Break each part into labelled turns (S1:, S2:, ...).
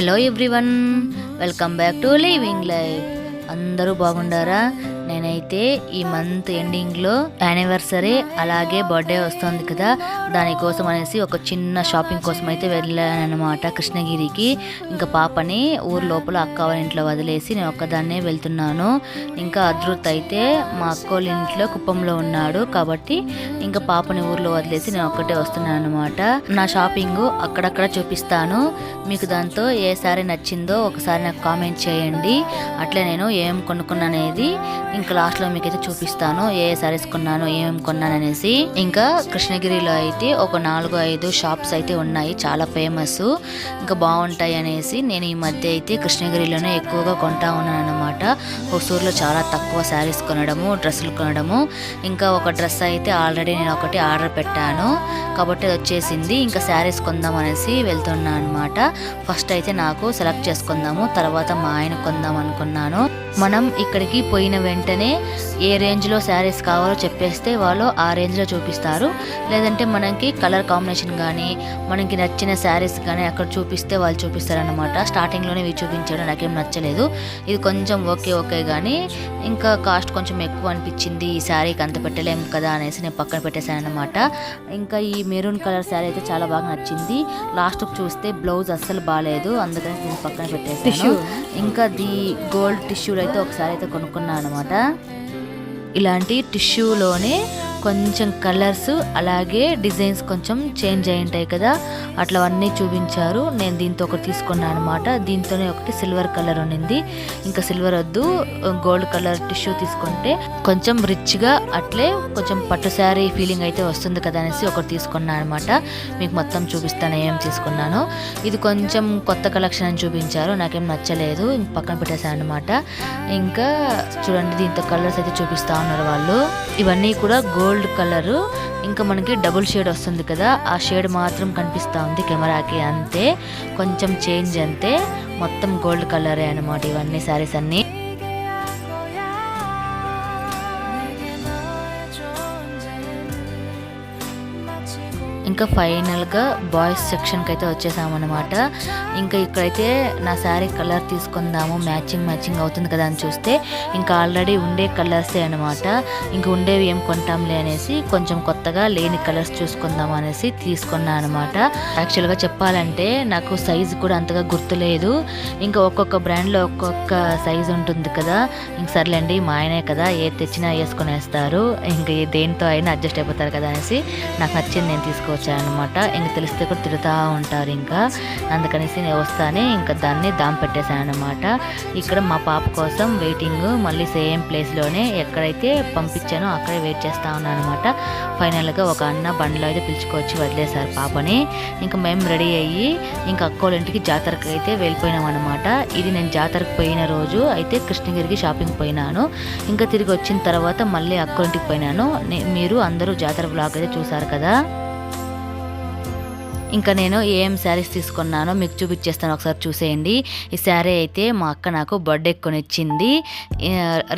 S1: Hello everyone welcome back to living life అందరూ బాగుండారా? అయితే ఈ మంత్ ఎండింగ్లో యానివర్సరీ అలాగే బర్త్డే వస్తుంది కదా దానికోసం అనేసి ఒక చిన్న షాపింగ్ కోసం అయితే వెళ్ళానమాట కృష్ణగిరికి. ఇంకా పాపని ఊరు లోపల అక్క వాళ్ళ ఇంట్లో వదిలేసి నేను ఒక్కదాన్నే వెళ్తున్నాను. ఇంకా అదృత్ అయితే మా అక్కోళ్ళ ఇంట్లో కుప్పంలో ఉన్నాడు కాబట్టి ఇంకా పాపని ఊర్లో వదిలేసి నేను ఒక్కటే వస్తున్నాను అనమాట నా షాపింగ్ అక్కడక్కడ చూపిస్తాను. మీకు దాంతో ఏ సారీ నచ్చిందో ఒకసారి నాకు కామెంట్ చేయండి. అట్లే నేను ఏం కొనుక్కున్నాను అనేది ఇంకా లాస్ట్లో మీకు అయితే చూపిస్తాను ఏ సారీస్ కొన్నాను ఏమేమి కొన్నాను అనేసి. ఇంకా కృష్ణగిరిలో అయితే ఒక నాలుగు ఐదు షాప్స్ అయితే ఉన్నాయి చాలా ఫేమస్ ఇంకా బాగుంటాయి అనేసి నేను ఈ మధ్య అయితే కృష్ణగిరిలోనే ఎక్కువగా కొంటా ఉన్నాను అనమాట హొసూరులో చాలా తక్కువ శారీస్ కొనడము డ్రెస్సులు కొనడము. ఇంకా ఒక డ్రెస్ అయితే ఆల్రెడీ నేను ఒకటి ఆర్డర్ పెట్టాను. కాబట్టి అది వచ్చేసింది. ఇంకా శారీస్ కొందాం అనేసి వెళ్తున్నాను అనమాట ఫస్ట్ అయితే నాకు సెలెక్ట్ చేసుకుందాము తర్వాత మా ఆయన కొందాం అనుకున్నాను. మనం ఇక్కడికి పోయిన వెంటనే ఏ రేంజ్లో శారీస్ కావాలో చెప్పేస్తే వాళ్ళు ఆ రేంజ్లో చూపిస్తారు. లేదంటే మనకి కలర్ కాంబినేషన్ కానీ మనకి నచ్చిన శారీస్ కానీ అక్కడ చూపిస్తే వాళ్ళు చూపిస్తారనమాట స్టార్టింగ్లోనే ఇవి చూపించాడు నాకేం నచ్చలేదు. ఇది కొంచెం ఓకే ఓకే కానీ ఇంకా కాస్ట్ కొంచెం ఎక్కువ అనిపించింది. ఈ శారీకి అంత పెట్టలేము కదా అనేసి నేను పక్కన పెట్టేశాను అనమాట ఇంకా ఈ మెరూన్ కలర్ శారీ అయితే చాలా బాగా నచ్చింది. లాస్ట్కి చూస్తే బ్లౌజ్ అస్సలు బాగాలేదు అందుకని నేను పక్కన పెట్టేసాను ఇంకా ది గోల్డ్ టిష్యూలో అయితే ఒకసారి అయితే కొనుక్కున్నాను అనమాట ఇలాంటి టిష్యూలోనే కొంచెం కలర్స్ అలాగే డిజైన్స్ కొంచెం చేంజ్ అయి ఉంటాయి కదా. అట్లా అన్నీ చూపించారు. నేను దీంతో ఒకటి తీసుకున్నాను అనమాట దీంతోనే ఒకటి సిల్వర్ కలర్ ఉండింది ఇంకా సిల్వర్ వద్దు గోల్డ్ కలర్ టిష్యూ తీసుకుంటే కొంచెం రిచ్గా అట్లే కొంచెం పట్టు శారీ ఫీలింగ్ అయితే వస్తుంది కదా అనేసి ఒకటి తీసుకున్నాను అనమాట మీకు మొత్తం చూపిస్తాను ఏం తీసుకున్నాను. ఇది కొంచెం కొత్త కలెక్షన్ అని చూపించారు. నాకేం నచ్చలేదు. పక్కన పెట్టేశాను అనమాట ఇంకా చూడండి దీంతో కలర్స్ అయితే చూపిస్తా ఉన్నారు వాళ్ళు. ఇవన్నీ కూడా గోల్డ్ గోల్డ్ కలర్. ఇంకా మనకి డబుల్ షేడ్ వస్తుంది కదా ఆ షేడ్ మాత్రం కనిపిస్తూ ఉంది కెమెరాకి అంతే. కొంచెం చేంజ్ అంతే. మొత్తం గోల్డ్ కలరే అనమాట ఇవన్నీ శారీస్ అన్నీ. ఇంకా ఫైనల్గా బాయ్స్ సెక్షన్కి అయితే వచ్చేసామన్నమాట. ఇంకా ఇక్కడైతే నా శారీ కలర్ తీసుకుందాము మ్యాచింగ్ మ్యాచింగ్ అవుతుంది కదా అని చూస్తే ఇంకా ఆల్రెడీ ఉండే కలర్సే అనమాట ఇంకా ఉండేవి ఏం కొంటాంలే అనేసి కొంచెం కొత్తగా లేని కలర్స్ చూసుకుందాం అనేసి తీసుకున్నా అనమాట యాక్చువల్గా చెప్పాలంటే నాకు సైజు కూడా అంతగా గుర్తులేదు ఇంకా ఒక్కొక్క బ్రాండ్లో ఒక్కొక్క సైజు ఉంటుంది కదా. ఇంక సర్లేండి మా ఆయనే కదా ఏ తెచ్చినా వేసుకునేస్తారు. ఇంకా దేనితో దేంతో అయినా అడ్జస్ట్ అయిపోతారు కదా అనేసి నాకు నచ్చింది నేను తీసుకోవచ్చు. అనమాట ఇంకా తెలిస్తే కూడా తిరుగుతూ ఉంటారు ఇంకా. అందుకనేసి నేను వస్తానే ఇంకా దాన్ని దాం పెట్టేశాను అనమాట ఇక్కడ మా పాప కోసం వెయిటింగ్ మళ్ళీ సేమ్ ప్లేస్లోనే ఎక్కడైతే పంపించానో అక్కడే వెయిట్ చేస్తూ ఉన్నాను అనమాట ఫైనల్గా ఒక అన్న బండిలో అయితే పిలుచుకొచ్చి వదిలేశారు పాపని. ఇంకా మేము రెడీ అయ్యి ఇంకా అక్కోళ్ళ ఇంటికి జాతరకు అయితే వెళ్ళిపోయినాం అనమాట ఇది నేను జాతరకు పోయిన రోజు అయితే కృష్ణగిరికి షాపింగ్ పోయినాను. ఇంకా తిరిగి వచ్చిన తర్వాత మళ్ళీ అక్కోళ్ళ ఇంటికి పోయినాను. మీరు అందరూ జాతర బ్లాగ్ అయితే చూసారు కదా? ఇంకా నేను ఏం శారీస్ తీసుకున్నానో మీకు చూపించేస్తాను ఒకసారి చూసేయండి. ఈ శారీ అయితే మా అక్క నాకు బర్త్డే కొనిచ్చింది.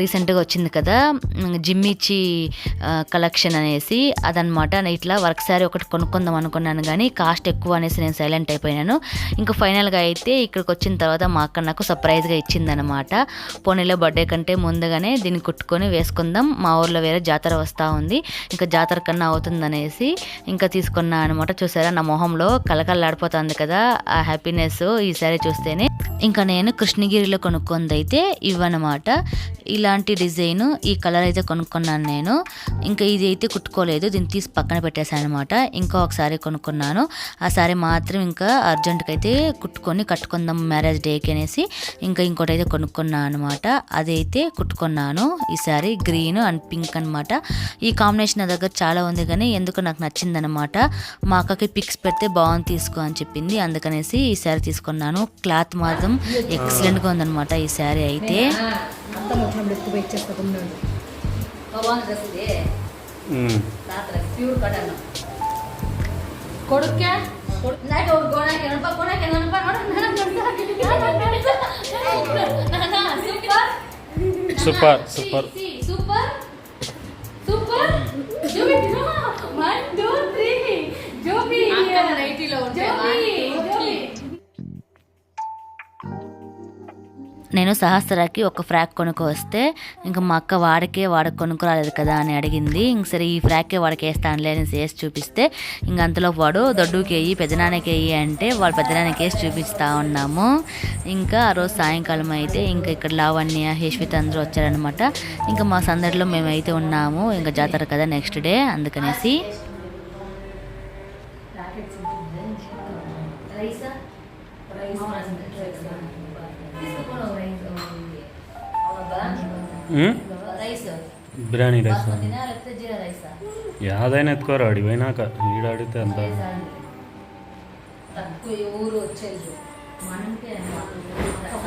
S1: రీసెంట్గా వచ్చింది కదా ఉమ్, జిమ్మిచ్చి కలెక్షన్ అనేసి అదనమాట. నేను ఇట్లా వర్క్ శారీ ఒకటి కొనుక్కుందాం అనుకున్నాను కానీ కాస్ట్ ఎక్కువ అనేసి నేను సైలెంట్ అయిపోయినాను. ఇంకా ఫైనల్గా అయితే ఇక్కడికి వచ్చిన తర్వాత మా అక్క నాకు సర్ప్రైజ్గా ఇచ్చిందనమాట. పోనీలో బర్త్డే కంటే ముందుగానే దీన్ని కుట్టుకొని వేసుకుందాం. మా ఊర్లో వేరే జాతర వస్తూ ఉంది. ఇంకా జాతర కన్నా అవుతుందనేసి ఇంకా తీసుకున్నా అనమాట. చూసారా నా మొహంలో కలకల్లాడిపోతుంది కదా ఆ హ్యాపీనెస్ ఈసారి చూస్తేనే. ఇంకా నేను కృష్ణగిరిలో కొనుక్కుంది అయితే ఇవన్నమాట ఇలాంటి డిజైన్ ఈ కలర్ అయితే కొనుక్కున్నాను నేను. ఇంకా ఇది అయితే కుట్టుకోలేదు దీన్ని తీసి పక్కన పెట్టేశాను అనమాట ఇంకా ఒక సారీ కొనుక్కున్నాను. ఆ సారీ మాత్రం ఇంకా అర్జెంట్కి అయితే కుట్టుకొని కట్టుకుందాం మ్యారేజ్ డేకి అనేసి ఇంకా ఇంకోటి అయితే కొనుక్కున్నాను అనమాట అదైతే కుట్టుకున్నాను. ఈ సారీ గ్రీన్ అండ్ పింక్ అనమాట ఈ కాంబినేషన్ నా దగ్గర చాలా ఉంది కానీ ఎందుకు నాకు నచ్చిందనమాట మా అక్కకి పిక్స్ పెడితే బాగుంది తీసుకో అని చెప్పింది అందుకనేసి ఈ శారీ తీసుకున్నాను క్లాత్ మాత్రం ఎక్సలెంట్గా ఉందన్నమాట ఈ శారీ అయితే
S2: సూపర్ సూపర్
S3: సూపర్
S1: నేను సహస్రాకి ఒక ఫ్రాక్ కొనుక్కొస్తే ఇంకా మా అక్క వాడకే వాడక కొనుక్కురాలేదు కదా అని అడిగింది. ఇంక సరే ఈ ఫ్రాకే వాడికి వేస్తానులే అని వేసి చూపిస్తే ఇంక అంతలో వాడు దొడ్డుకి వేయి పెద్దనాన్నకి వేయి అంటే వాళ్ళు పెద్దనాన్నకి వేసి చూపిస్తా ఉన్నాము. ఇంకా ఆ రోజు సాయంకాలం అయితే ఇంకా ఇక్కడ లావణ్య హేష్విత అందరూ వచ్చారనమాట ఇంకా మా సందడిలో మేమైతే ఉన్నాము. ఇంకా జాతర కదా నెక్స్ట్ డే అందుకనేసి.
S2: ఉమ్?
S1: రైస్?
S2: బిర్యానీ రైస్
S1: లేకపోతే జీరా రైసా
S2: యాదైనా ఎత్తుకోరా అడి పోయినాక ఈడ అడిగితే అంత
S3: తక్కువ ఊరు వచ్చేది
S1: ఒక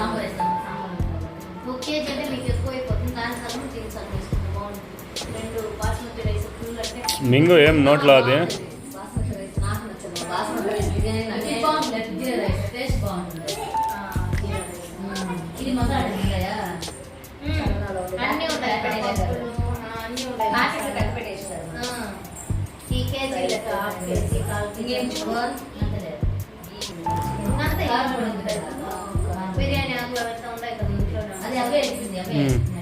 S1: బిర్యానీ
S3: ఆకులు అవంతా ఉంటాయి కదా ఇంట్లో
S1: అది అవే.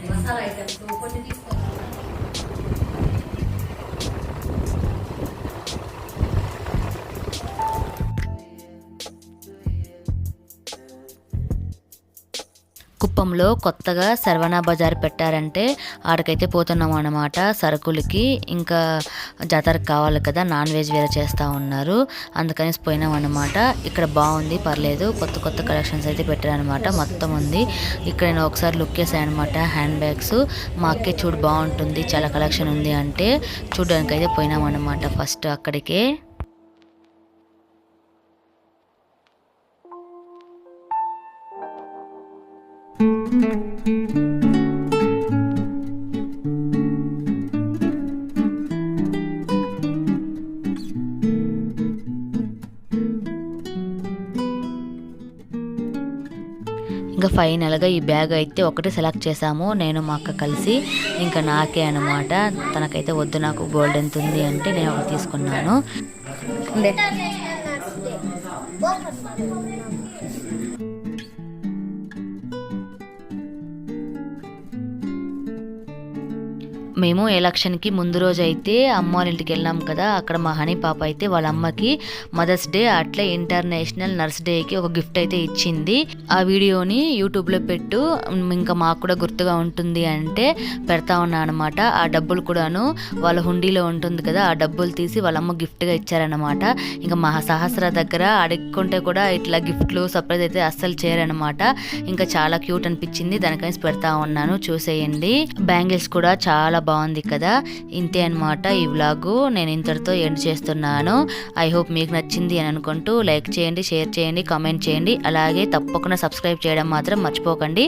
S1: మసాలా ఐటమ్స్ కొన్ని కుప్పంలో కొత్తగా సర్వణ బజార్ పెట్టారంటే ఆడికైతే పోతున్నాం అన్నమాట సరుకులకి ఇంకా జాతరకు కావాలి కదా నాన్ వెజ్ వేరే చేస్తూ ఉన్నారు. అందుకని పోయినాం అన్నమాట ఇక్కడ బాగుంది పర్లేదు. కొత్త కొత్త కలెక్షన్స్ అయితే పెట్టారనమాట మొత్తం ఉంది. ఇక్కడ నేను ఒకసారి లుక్ వేసాను అనమాట హ్యాండ్ బ్యాగ్స్. మా అక్కే చూడు బాగుంటుంది చాలా కలెక్షన్ ఉంది అంటే చూడడానికి అయితే పోయినాం అన్నమాట ఫస్ట్ అక్కడికే. ఇంకా ఫైనల్గా ఈ బ్యాగ్ అయితే ఒకటి సెలెక్ట్ చేసాము నేను మా అక్క కలిసి. ఇంకా నాకే అనమాట తనకైతే వద్దు నాకు గోల్డ్ ఎంత ఉంది అంటే నేను ఒకటి తీసుకున్నాను. మేము ఎలక్షన్కి ముందు రోజు అయితే అమ్మ వాళ్ళ ఇంటికి వెళ్ళాం కదా అక్కడ మా హనీ పాప అయితే వాళ్ళ అమ్మకి మదర్స్ డే అట్లే ఇంటర్నేషనల్ నర్స్ డేకి ఒక గిఫ్ట్ అయితే ఇచ్చింది. ఆ వీడియోని యూట్యూబ్లో పెట్టు. ఇంకా మాకు కూడా గుర్తుగా ఉంటుంది అంటే పెడతా ఉన్నా అనమాట ఆ డబ్బులు కూడాను వాళ్ళ హుండీలో ఉంటుంది కదా ఆ డబ్బులు తీసి వాళ్ళమ్మ గిఫ్ట్గా ఇచ్చారనమాట ఇంకా మా సహస్ర దగ్గర అడుక్కుంటే కూడా ఇట్లా గిఫ్ట్లు సర్ప్రైజ్ అయితే అస్సలు చేయరనమాట ఇంకా చాలా క్యూట్ అనిపించింది. దానికని పెడతా ఉన్నాను. చూసేయండి. బ్యాంగిల్స్ కూడా చాలా బాగుంది కదా. ఇంతే అనమాట ఈ వ్లాగు. నేను ఇంతటితో ఎండ్ చేస్తున్నాను. ఐ హోప్ మీకు నచ్చింది అని అనుకుంటూ లైక్ చేయండి షేర్ చేయండి కామెంట్ చేయండి. అలాగే తప్పకుండా తప్పకుండా సబ్స్క్రైబ్ చేయడం మాత్రం మర్చిపోకండి.